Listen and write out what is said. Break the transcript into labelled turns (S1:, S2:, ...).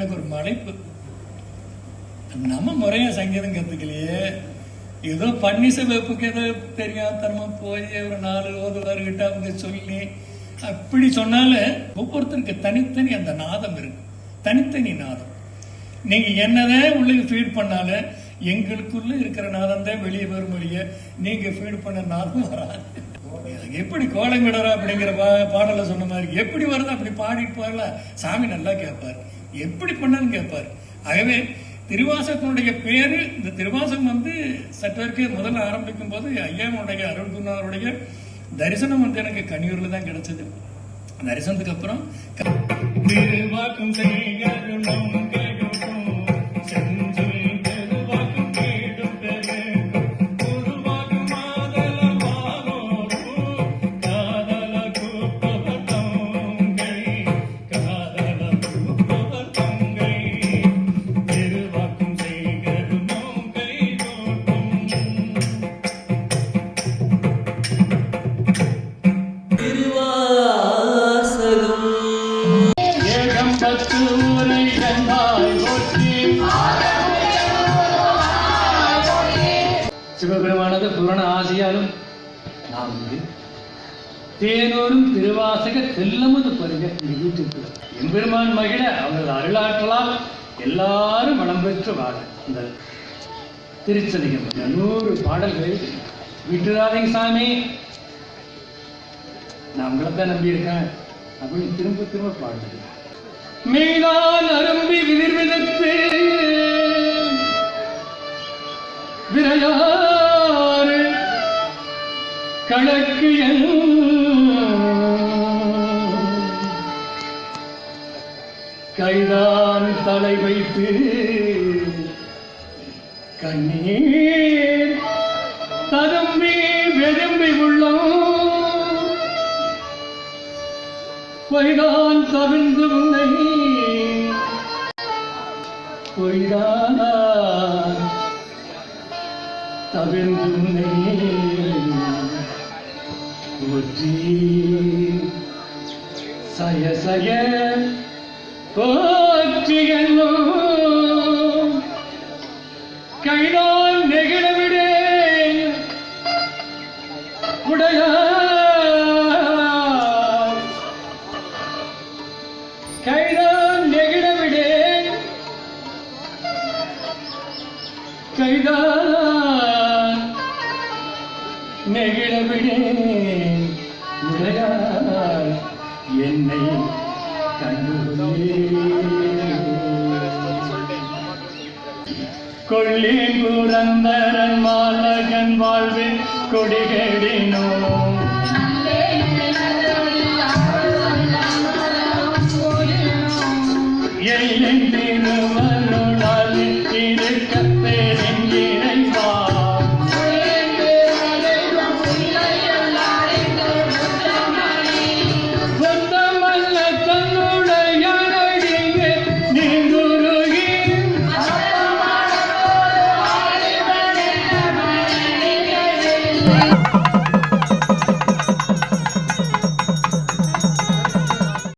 S1: எனக்கு ஒரு மலைப்பு. நம்ம முறையா சங்கீதம் கத்துக்கலையே. ஏதோ பன்னிச வைப்புக்கு ஏதோ தெரியாதனமா போய் ஒரு நாலு ஓதுவார்கிட்ட அவங்க சொல்லி அப்படி சொன்னாலும் ஒவ்வொருத்தருக்கு தனித்தனி அந்த நாதம் இருக்கு. தனித்தனி நாதம். நீங்க என்னதான் உள்ளுக்கு ஃபீட் பண்ணாலும் எங்களுக்குள்ள இருக்கிற நாதம் தான் வெளியே வரும் வழிய. நீங்க ஃபீட் பண்ண நாதம் வராது. எப்படி கோலங்கடரா அப்படிங்கிற பா பாடல சொன்ன மாதிரி எப்படி வருதோ அப்படி பாடிட்டு போகல சாமி நல்லா கேட்பார். எப்படி பண்ணாலும் கேட்பார். ஆகவே திருவாசகனுடைய பேரு இந்த திருவாசகம் வந்து சற்றற்கு முதல்ல ஆரம்பிக்கும் போது ஐயாவுடைய அருள்குமாருடைய தரிசனம் வந்து எனக்கு கனியூர்ல தான் கிடைச்சது. தரிசனத்துக்கு அப்புறம் திருவாக்கும் சிவபெருமானது புரண ஆசியாலும் நாம் தேனூரும் திருவாசக தெல்லமது பருக எம்பெருமான் மகிழ அவரது அருளாற்றலால் எல்லாரும் வளம் பெற்று வாழ இந்த திருச்சதிகம் நூறு பாடல்கள் விட்டுறாதீங்க சாமி. நான் உங்களைத்தான் நம்பி இருக்கேன் அப்படின்னு திரும்ப திரும்ப பாடுறேன் மீதான் அரும்பி விதிர் விதத்து விரையாறு கணக்கு கைதான் தலை வைத்து கண்ணீர் பொய்தான் தவிர்ந்து உன்னை பொய்தான்? தவிர்ந்து உன்னை போற்றி சய சய போற்றி என்னும் கைதான் கைதான். நெகிழவிடே உடையார் என்னை கொள்ளேன் புரந்தரன் மாலகன் வாழ்வில் கொடிகேடினோ எல்லின் திரு